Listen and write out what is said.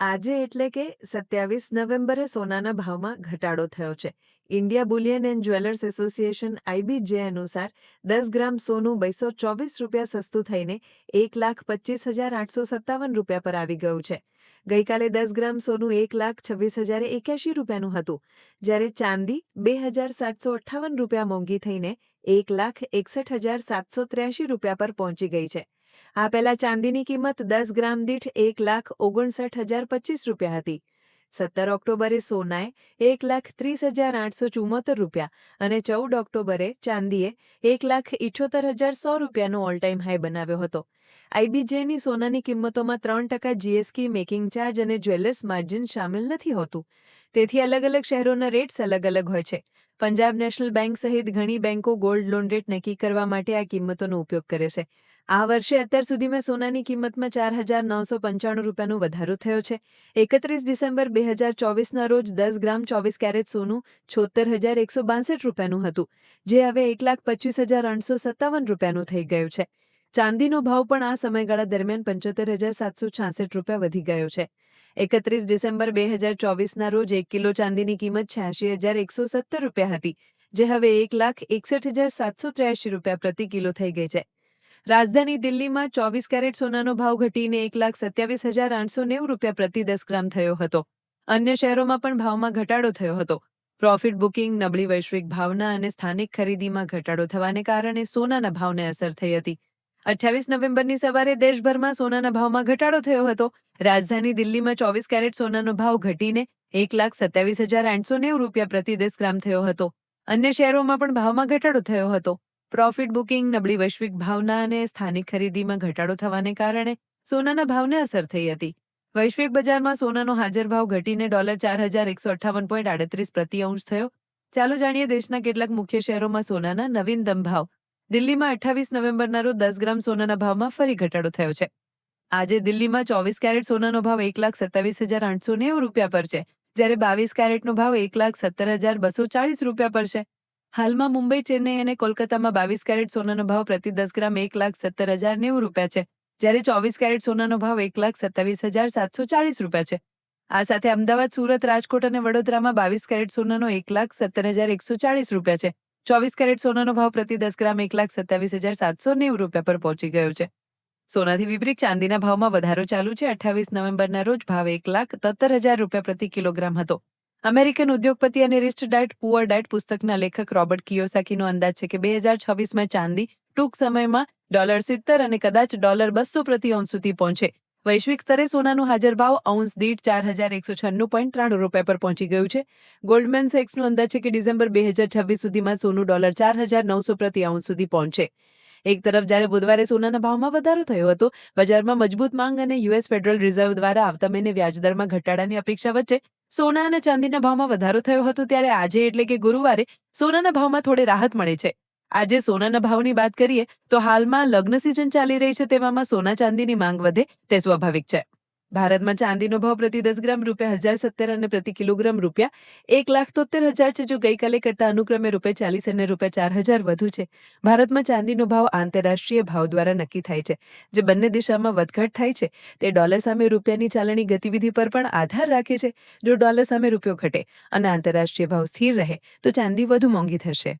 આજે એટલે કે સત્યાવીસ નવેમ્બરે સોનાના ભાવમાં ઘટાડો થયો છે. India bullion and jewellers association IBJ અનુસાર દસ ગ્રામ સોનું બસો ચોવીસ રૂપિયા સસ્તું થઈને એક લાખ પચીસ હજાર આઠસો સત્તાવન રૂપિયા પર આવી ગયું છે. ગઈકાલે દસ ગ્રામ સોનું એક લાખ છવ્વીસ હજાર એક્યાસી રૂપિયાનું હતું, જ્યારે ચાંદી બે હજાર સાતસો અઠ્ઠાવન રૂપિયા મોંઘી થઈને એક લાખ એકસઠ હજાર સાતસો ત્ર્યાસી રૂપિયા પર પહોંચી ગઈ છે. આ પહેલા ચાંદીની કિંમત દસ ગ્રામ દીઠ એક લાખ ઓગણસાઠ હજાર પચીસ રૂપિયા હતી. સત્તર ઓક્ટોબરે સોનાએ એક લાખ ત્રીસ હજાર આઠસો ચુમ્મોતેર રૂપિયા અને ચૌદ ઓક્ટોબરે ચાંદીએ એક લાખ ઇઠ્યોતેર હજાર સો રૂપિયાનો ઓલ ટાઈમ હાઈ બનાવ્યો હતો. આઈબીજેની સોનાની કિંમતોમાં ત્રણ ટકા જીએસટી મેકિંગ ચાર્જ અને જ્વેલર્સ માર્જિન સામેલ નથી હોતું. તેથી અલગ અલગ શહેરોના રેટ્સ અલગ અલગ હોય છે. પંજાબ નેશનલ બેંક સહિત ઘણી બેંકો ગોલ્ડ લોન રેટ નક્કી કરવા માટે આ કિંમતોનો ઉપયોગ કરે છે. આ વર્ષે અત્યાર સુધીમાં સોનાની કિંમતમાં ચાર હજાર નવસો પંચાણું રૂપિયાનો વધારો થયો છે. એકત્રીસ ડિસેમ્બર બે હજાર ચોવીસના રોજ દસ ગ્રામ ચોવીસ કેરેટ સોનું છોતેર હજાર એકસો બાસઠ રૂપિયાનું હતું, જે હવે એક લાખ પચીસ હજાર આઠસો સત્તાવન રૂપિયાનું થઈ ગયું છે. ચાંદીનો ભાવ પણ આ સમયગાળા દરમિયાન પંચોતેર હજાર સાતસો છાસઠ રૂપિયા વધી ગયો છે. એકત્રીસ ડિસેમ્બર બે હજાર ચોવીસના રોજ એક કિલો ચાંદીની કિંમત છ્યાસી હજાર એકસો સત્તર રૂપિયા હતી, જે હવે એક લાખ એકસઠ હજાર સાતસો ત્ર્યાસી રૂપિયા પ્રતિ કિલો થઈ ગઈ છે. રાજધાની દિલ્હીમાં ચોવીસ કેરેટ સોનાનો ભાવ ઘટીને એક લાખ સત્યાવીસ હજાર આઠસો નેવું રૂપિયા પ્રતિ દસ ગ્રામ થયો હતો. અન્ય શહેરોમાં પણ ભાવમાં ઘટાડો થયો હતો. પ્રોફિટ બુકિંગ, નબળી વૈશ્વિક ભાવના અને સ્થાનિક ખરીદીમાં ઘટાડો થવાને કારણે સોનાના ભાવને અસર થઈ હતી. અઠ્યાવીસ નવેમ્બરની સવારે દેશભરમાં સોનાના ભાવમાં ઘટાડો થયો હતો. રાજધાની દિલ્હીમાં ચોવીસ કેરેટ સોનાનો ભાવ ઘટીને એક લાખ સત્યાવીસ હજાર આઠસો નેવું રૂપિયા પ્રતિ દસ ગ્રામ થયો હતો. અન્ય શહેરોમાં પણ ભાવમાં ઘટાડો થયો હતો. પ્રોફિટ બુકિંગ, નબળી વૈશ્વિક ભાવના અને સ્થાનિક ખરીદીમાં ઘટાડો થવાને કારણે સોનાના ભાવને અસર થઈ હતી. વૈશ્વિક બજારમાં સોનાનો હાજર ભાવ ઘટીને ડોલર ચાર હજાર એકસો અઠ્ઠાવન પોઈન્ટ આડત્રીસ પ્રતિ અંશ થયો. ચાલો જાણીએ દેશના કેટલાક મુખ્ય શહેરોમાં સોનાના નવીનતમ ભાવ. દિલ્હીમાં અઠ્ઠાવીસ નવેમ્બરના રોજ દસ ગ્રામ સોનાના ભાવમાં ફરી ઘટાડો થયો છે. આજે દિલ્હીમાં ચોવીસ કેરેટ સોનાનો ભાવ એક લાખ સત્તાવીસ હજાર આઠસો નેવું રૂપિયા પર છે, જ્યારે બાવીસ કેરેટનો ભાવ એક લાખ સત્તર હજાર બસો ચાળીસ રૂપિયા પર છે. હાલમાં મુંબઈ, ચેન્નઈ અને કોલકાતામાં બાવીસ કેરેટ સોનાનો ભાવ પ્રતિ દસ ગ્રામ એક લાખ સત્તર હજાર નેવું રૂપિયા છે. જ્યારે ચોવીસ કેરેટ સોનાનો ભાવ એક લાખ સત્તાવીસ હજાર સાતસો ચાલીસ રૂપિયા છે. આ સાથે અમદાવાદ, સુરત, રાજકોટ અને વડોદરામાં બાવીસ કેરેટ સોનાનો એક લાખ સત્તર હજાર એકસો ચાળીસ રૂપિયા છે. ચોવીસ કેરેટ સોનાનો ભાવ પ્રતિ દસ ગ્રામ એક લાખ સત્તાવીસ હજાર સાતસો નેવું રૂપિયા પર પહોંચી ગયો છે. સોનાથી વિપરીત ચાંદીના ભાવમાં વધારો ચાલુ છે. અઠ્ઠાવીસ નવેમ્બરના રોજ ભાવ એક લાખ સત્તર હજાર રૂપિયા પ્રતિ કિલોગ્રામ હતો. અમેરિકન ઉદ્યોગપતિ અને રિસ્ટ ડાયટ, પુઅર ડાયટ પુસ્તકના લેખક રોબર્ટ કિયોસાકીનો અંદાજ છે કે બે હજાર છવ્વીસમાં ચાંદી ટૂંક સમયમાં ડોલર સિત્તેર અને કદાચ ડોલર બસો પ્રતિ અંશ સુધી પહોંચે. વૈશ્વિક સ્તરે સોનાનું હાજર ભાવ ઔંસ દીઠ ચાર હજાર એકસો છન્નું પોઈન્ટ ત્રાણું રૂપિયા પર પહોંચી ગયું છે. ગોલ્ડમેન સેક્સનો અંદાજ છે કે ડિસેમ્બર બે હજાર છવ્વીસ સુધીમાં સોનું ડોલર ચાર હજાર નવસો પ્રતિ ઔંસ સુધી પહોંચે. એક તરફ જ્યારે બુધવારે સોનાના ભાવમાં વધારો થયો હતો, બજારમાં મજબૂત માંગ અને યુએસ ફેડરલ રિઝર્વ દ્વારા આવતા મહિને વ્યાજદરમાં ઘટાડાની અપેક્ષા વચ્ચે સોના અને ચાંદીના ભાવમાં વધારો થયો હતો ત્યારે આજે એટલે કે ગુરુવારે સોનાના ભાવમાં થોડી રાહત મળે છે. આજે સોનાના ભાવની વાત કરીએ તો હાલમાં લગ્ન સિઝન ચાલી રહી છે તેવામાં સોના ચાંદીની માંગ વધે તે સ્વાભાવિક છે. ભારતમાં ચાંદીનો ભાવ પ્રતિ દસ ગ્રામ રૂપિયા હજાર સત્તર અને પ્રતિ કિલોગ્રામ રૂપિયા એક લાખ તોતેર હજાર છે, જો ગઈકાલે કરતા અનુક્રમે રૂપિયા ચાલીસ અને રૂપિયા ચાર હજાર વધુ છે. ભારતમાં ચાંદીનો ભાવ આંતરરાષ્ટ્રીય ભાવ દ્વારા નક્કી થાય છે. જે બંને દિશામાં વધઘટ થાય છે, તે ડોલર સામે રૂપિયાની ચાલણી ગતિવિધિ પર પણ આધાર રાખે છે. જો ડોલર સામે રૂપિયો ઘટે અને આંતરરાષ્ટ્રીય ભાવ સ્થિર રહે, તો ચાંદી વધુ મોંઘી થશે.